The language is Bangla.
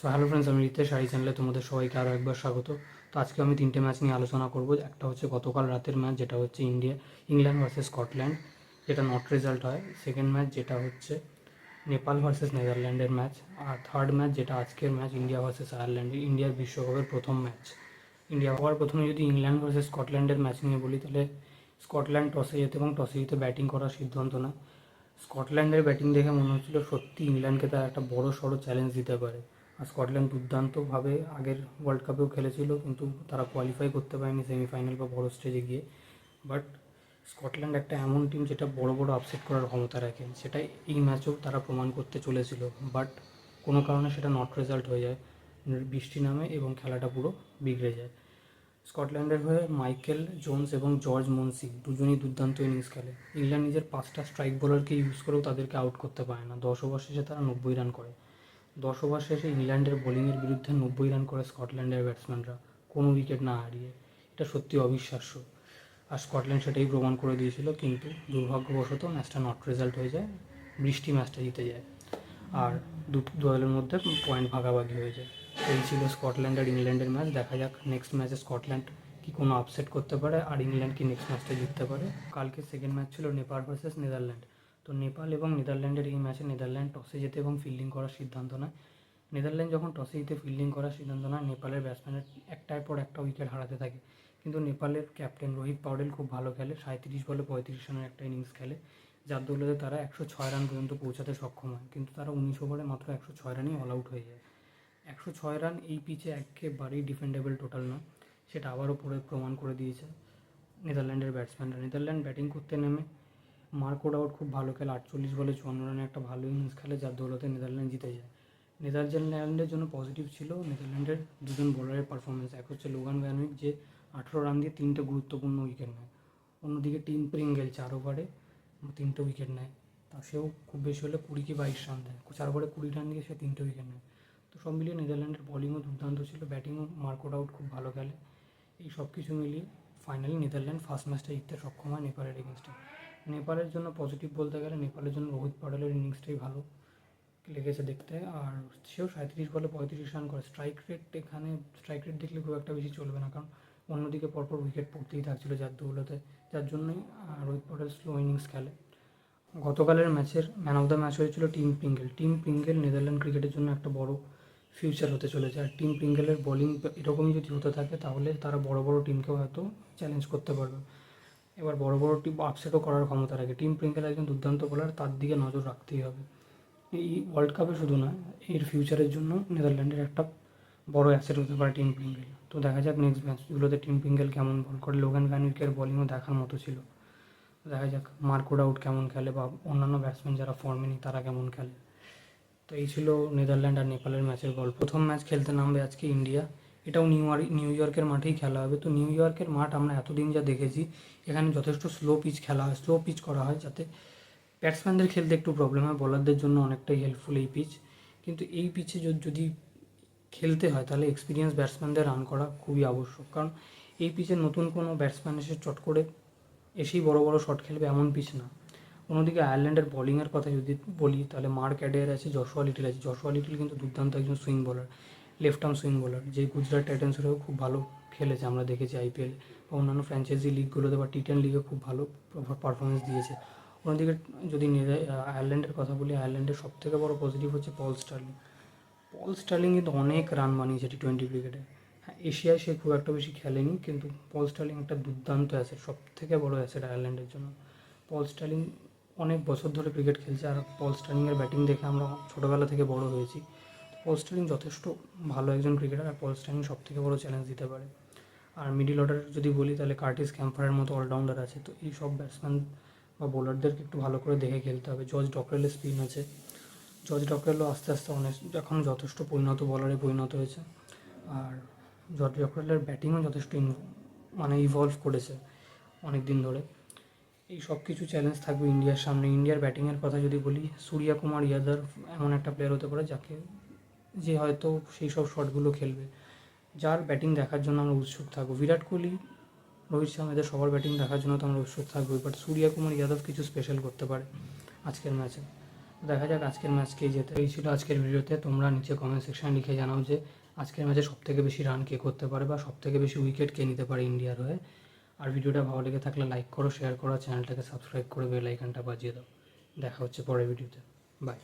সো হ্যালো ফ্রেন্ডস আমি রিতেশ। শাড়ি চ্যানেলে তোমাদের সবাইকে আরও একবার স্বাগত। তো আজকে আমি তিনটে ম্যাচ নিয়ে আলোচনা করব। একটা হচ্ছে গতকাল রাতের ম্যাচ যেটা হচ্ছে ইন্ডিয়া, ইংল্যান্ড ভার্সেস স্কটল্যান্ড, যেটা নট রেজাল্ট হয়। সেকেন্ড ম্যাচ যেটা হচ্ছে নেপাল ভার্সেস নেদারল্যান্ডের ম্যাচ আর থার্ড ম্যাচ যেটা আজকের ম্যাচ ইন্ডিয়া ভার্সেস আয়ারল্যান্ড ইন্ডিয়ার বিশ্বকাপের প্রথম ম্যাচ ইন্ডিয়া হওয়ার প্রথমে যদি ইংল্যান্ড ভার্সেস স্কটল্যান্ডের ম্যাচ নিয়ে বলি, তাহলে স্কটল্যান্ড টসে যেতে এবং টসে জিতে ব্যাটিং করার সিদ্ধান্ত না স্কটল্যান্ডের ব্যাটিং দেখে মনে হচ্ছিল সত্যি ইংল্যান্ডকে তারা একটা বড় সড়ো চ্যালেঞ্জ দিতে পারে। স্কটল্যান্ড দুর্দান্তভাবে আগের ওয়ার্ল্ড কাপেও খেলেছিল, কিন্তু তারা কোয়ালিফাই করতে পারেনি সেমিফাইনাল বা বড় স্টেজে গিয়ে। বাট স্কটল্যান্ড একটা এমন টিম যেটা বড় বড় আপসেট করার ক্ষমতা রাখে। সেটা এই ম্যাচেও তারা প্রমাণ করতে চলেছিল। বাট কোনো কারণে সেটা নট রেজাল্ট হয়ে যায়। বৃষ্টি নামে এবং খেলাটা পুরো বিগড়ে যায়। স্কটল্যান্ডের হয়ে মাইকেল জোনস এবং জর্জ মনসি দুজনেই দুর্দান্ত ইনিংস খেলে। ইংল্যান্ড নিজের পাঁচটা স্ট্রাইক বোলারকে ইউজ করেও তাদেরকে আউট করতে পারে না। দশ ওভার শেষে তারা নব্বই রান করে। দশ ওভার শেষে ইংল্যান্ডের বোলিংয়ের বিরুদ্ধে নব্বই রান করে স্কটল্যান্ডের ব্যাটসম্যানরা। কোনো উইকেট না হারিয়ে। এটা সত্যি অবিশ্বাস্য। আর স্কটল্যান্ড সেটাই প্রমাণ করে দিয়েছিল, কিন্তু দুর্ভাগ্যবশত ম্যাচটা নট রেজাল্ট হয়ে যায়, বৃষ্টি ম্যাচটা জিতে যায়। আর দু দলের মধ্যে পয়েন্ট ভাগাভাগি হয়ে যায়। এই ছিল স্কটল্যান্ড আর ইংল্যান্ডের ম্যাচ। দেখা যাক নেক্সট ম্যাচে স্কটল্যান্ড কি কোনো আপসেট করতে পারে, আর ইংল্যান্ড কি নেক্সট ম্যাচটা জিততে পারে। কালকে সেকেন্ড ম্যাচ ছিল নেপাল ভার্সেস নেদারল্যান্ড। তো নেপাল এবং নেদারল্যান্ডের এই ম্যাচে নেদারল্যান্ড টসে যেতে এবং ফিল্ডিং করার সিদ্ধান্ত নেয়। নেদারল্যান্ড যখন টসে জিতে ফিল্ডিং করার সিদ্ধান্ত নেয়, নেপালের ব্যাটসম্যানের একটার পর একটা উইকেট হারাতে থাকে। কিন্তু নেপালের ক্যাপ্টেন রোহিত পাউডেল খুব ভালো খেলে সাঁত্রিশ বলে পঁয়ত্রিশ রানের একটা ইনিংস খেলে, যার দৌলতে তারা একশো ছয় রান পর্যন্ত পৌঁছাতে সক্ষম হয়। কিন্তু তারা উনিশ ওভারে মাত্র একশো ছয় রানই অল আউট হয়ে যায়। একশো ছয় রান এই পিচে একেবারেই ডিফেন্ডেবল টোটাল নয়, সেটা আবারও পরে প্রমাণ করে দিয়েছে নেদারল্যান্ডের ব্যাটসম্যানরা নেদারল্যান্ড ব্যাটিং করতে নেমে মার্কোড আউট খুব ভালো খেলে, আটচল্লিশ বলে চুয়ান্ন রানে একটা ভালো ইনিংস খেলে, যার দৌলতে নেদারল্যান্ড জিতে যায়। নেদারল্যান্ডের জন্য পজিটিভ ছিল নেদারল্যান্ডের দুজন বোলারের পারফরমেন্স এক হচ্ছে লোগান ভ্যানুইক যে আঠেরো রান দিয়ে তিনটে গুরুত্বপূর্ণ উইকেট নেয়। অন্যদিকে টিম প্রিঙ্গেল চার ওভারে তিনটে উইকেট নেয়। তা সেও খুব বেশি হলে কুড়ি কি বাইশ রান দেয়। চার ওভারে কুড়ি রান দিয়ে সে তিনটে উইকেট নেয়। তো সব মিলিয়ে নেদারল্যান্ডের বলিংও দুর্দান্ত ছিল ব্যাটিংও মার্কআউট আউট খুব ভালো খেলে। এই সব কিছু মিলিয়ে ফাইনালি নেদারল্যান্ড ফার্স্ট ম্যাচটা জিততে সক্ষম হয় নেপালের এগেনস্টে নেপালের জন্য পজিটিভ বলতে গেলে নেপালের জন্য রোহিত পাডেলের ইনিংসটাই ভালো লেগেছে দেখতে। আর সেও সাঁত্রিশ বলে পঁয়ত্রিশ রান করে। স্ট্রাইক রেট এখানে স্ট্রাইক রেট দেখলে খুব একটা বেশি চলবে না। কারণ অন্যদিকে পরপর উইকেট পড়তেই থাকছিল যার দৌলতে যার জন্যই রোহিত পাটেল স্লো ইনিংস খেলে। গতকালের ম্যাচের ম্যান অফ দ্য ম্যাচ হয়েছিল Tim Pringle. Tim Pringle Netherland ক্রিকেটের জন্য একটা বড় ফিউচার হতে চলেছে। আর টিম পিঙ্গেলের বোলিং এরকমই যদি হতে থাকে, তাহলে তারা বড় বড় টিমকেও হয়তো চ্যালেঞ্জ করতে পারবে। এবার বড় বড় টিম আপসেটও করার ক্ষমতা রাখে। টিম প্রিঙ্গেল একজন দুর্দান্ত বোলার তার দিকে নজর রাখতেই হবে। এই ওয়ার্ল্ড কাপে শুধু নয় এর ফিউচারের জন্য নেদারল্যান্ডের একটা বড় অ্যাসেট হতে পারে টিম প্রিঙ্গেল তো দেখা যাক নেক্সট ম্যাচগুলোতে টিম প্রিঙ্গেল কেমন বল করে। লোগান ভ্যানুইকের বলিংও দেখার মতো ছিল। দেখা যাক মার্কোড আউট কেমন খেলে বা অন্যান্য ব্যাটসম্যান যারা ফর্মে নেই, তারা কেমন খেলে। তো এই ছিল নেদারল্যান্ড আর নেপালের ম্যাচের গল্প। প্রথম ম্যাচ খেলতে নামবে আজকে ইন্ডিয়া এটাও নিউ নিউ ইয়র্কের মাঠেই খেলা হবে। তো নিউ ইয়র্কের মাঠ আমরা এতদিন যা দেখেছি, এখানে যথেষ্ট স্লো পিচ খেলা হয় স্লো পিচ করা হয় যাতে ব্যাটসম্যানদের খেলতে একটু প্রবলেম হয় বোলারদের জন্য অনেকটাই হেল্পফুল এই পিচ কিন্তু এই পিচে যদি খেলতে হয়, তাহলে এক্সপিরিয়েন্স ব্যাটসম্যানদের রান করা খুবই আবশ্যক। কারণ এই পিচে নতুন কোনো ব্যাটসম্যান এসে চট করে এসেই বড় বড় শট খেলবে এমন পিচ না। অন্যদিকে আয়ারল্যান্ডের বোলিংয়ের কথা যদি বলি, তাহলে মার্ক অ্যাডেয়ার আছে, জশোয়া লিটিল আছে। জশোয়া লিটিল কিন্তু দুর্দান্ত একজন swing bowler left arm swing bowler যে গুজরাট টাইটান্সেরও খুব ভালো খেলেছে, আমরা দেখেছি আইপিএল বা অন্যান্য ফ্র্যাঞ্চাইজি লিগগুলোতে বা টি টেন লিগে খুব ভালো পারফরমেন্স দিয়েছে। অন্যদিকে যদি আয়ারল্যান্ডের কথা বলি আয়ারল্যান্ডের সব থেকে বড় পজিটিভ হচ্ছে পল স্টার্লিং পল স্টার্লিং কিন্তু অনেক রান বানিয়েছে টি টোয়েন্টি ক্রিকেটে হ্যাঁ এশিয়ায় সে খুব একটা বেশি খেলেনি, কিন্তু পল স্টার্লিং একটা দুর্দান্ত অ্যাসেট সব থেকে বড় অ্যাসেট আয়ারল্যান্ডের জন্য। পল স্টার্লিং অনেক বছর ধরে ক্রিকেট খেলছে, আর পল স্টার্লিংয়ের ব্যাটিং দেখে আমরা ছোটোবেলা থেকে বড় হয়েছি। পল যথেষ্ট ভালো একজন ক্রিকেটার আর পল সব থেকে বড় চ্যালেঞ্জ দিতে পারে। আর মিডিল অর্ডার যদি বলি তাহলে কার্টিস ক্যাম্পারের মতো অলরাউন্ডার আছে, তো এই সব ব্যাটসম্যান বা বোলারদেরকে একটু ভালো করে দেখে খেলতে হবে। জর্জ ডকরেলের স্পিন আছে। জর্জ ডকরেলও আস্তে আস্তে অনেক, এখন যথেষ্ট পরিণত বলারে পরিণত হয়েছে। আর জর্জ ডকরেলের ব্যাটিংও যথেষ্ট মানে ইভলভ করেছে অনেক দিন ধরে। এই সব কিছু চ্যালেঞ্জ থাকবে ইন্ডিয়ার সামনে। ইন্ডিয়ার ব্যাটিংয়ের কথা যদি বলি সূর্যা কুমার ইয়াদব এমন একটা প্লেয়ার হতে পারে যাকে যে হয়তো সেই সব শটগুলো খেলবে। যার ব্যাটিং দেখার জন্য আমরা উৎসুক থাকব। বিরাট কোহলি, রোহিত শর্মা এদের সবার ব্যাটিং দেখার জন্য তো আমরা উৎসুক থাকব বাট সূর্যা কুমার যাদব কিছু স্পেশাল করতে পারে আজকের ম্যাচে দেখা যাক আজকের ম্যাচ কে যেতে এই ছিল আজকের ভিডিওতে। তোমরা নিচে কমেন্ট সেকশনে লিখে জানাও যে আজকের ম্যাচে সবথেকে বেশি রান কে করতে পারে বা সবথেকে বেশি উইকেট কে নিতে পারে ইন্ডিয়ার হয়ে। আর ভিডিওটা ভালো লেগে থাকলে লাইক করো শেয়ার করো চ্যানেলটাকে সাবস্ক্রাইব করে বেল আইকনটা বাজিয়ে দাও। দেখা হচ্ছে পরের ভিডিওতে বাই